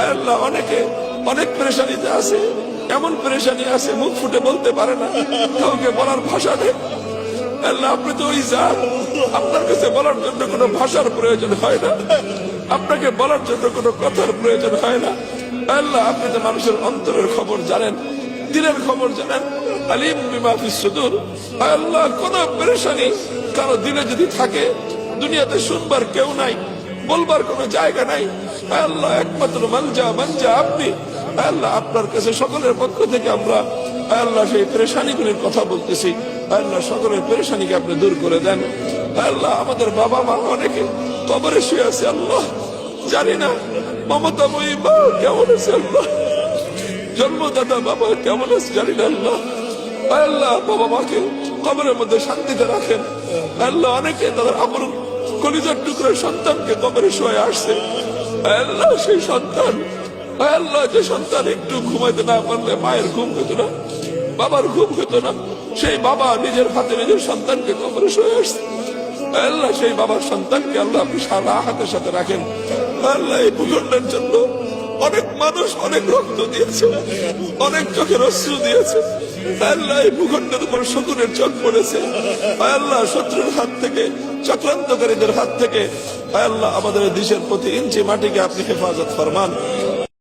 আল্লাহ অনেকে অনেক পেরেশানিতে আছে, এমন পেরেশানি আছে, মুখ ফুটে বলতে পারে না, কাউকে বলার ভাষা নেই। আল্লাহ, আপনি তো ওই যান আপনার কাছে বলার জন্য কোনো ভাষার প্রয়োজন হয় না, আপনাকে বলার জন্য কোনো কথার প্রয়োজন হয় না। আল্লাহ, আপনি তো মানুষের অন্তরের খবর জানেন দিনের খবর জানেন, আলিম বিমাফি সুদূর। আল্লাহ, কোন পেরেশানি কারও দিলে যদি থাকে, দুনিয়াতে শুনবার কেউ নাই, বলবার কোনো জায়গা নাই আল্লাহ, একমাত্র মানজা মানজা আপনি। আল্লাহ আপনার কাছে সকলের পক্ষ থেকে আমরা আল্লাহ সেই পেরেশানিগুলির কথা বলতেছি। আল্লাহ সকলের পেরেশানিকে আপনি দূর করে দেন। আল্লাহ আমাদের বাবা মা অনেকে কবরে শুয়ে আছে, আল্লাহ, জানি না মমতাময়ী মা কেমন আছে, আল্লাহ। জন্মদাতা বাবা কেমন আছে, জানি না, আল্লাহ। আল্লাহ বাবা মাকে কবরের মধ্যে শান্তিতে রাখেন। আল্লাহ অনেকে তাদের আমর কলিজার টুকরোর সন্তানকে কবরে শুয়ে আসছে। আল্লাহ সেই সন্তান। আল্লাহ, যে সন্তান একটু ঘুমাইতে না পারলে মায়ের ঘুম হতো না, বাবার ঘুম হতো না, সেই বাবা নিজের হাতে নিজের সন্তানকে কবরে শুয়ে আসছে। আল্লাহ, সেই বাবার সন্তানকে আল্লাহ আপনি সারা হাতের সাথে রাখেন। আল্লাহ, এই ভূখণ্ডের জন্য অনেক মানুষ অনেক রক্ত দিয়েছে, অনেক চোখের অশ্রু দিয়েছে। আল্লাহ এই ভূখণ্ডের তোমার শকুনের চোখ পড়েছে। আল্লাহ, শত্রুর হাত থেকে, চক্রান্তকারীদের হাত থেকে আল্লাহ, আমাদের দেশের প্রতি ইঞ্চি মাটিকে আপনি হেফাজত ফরমান।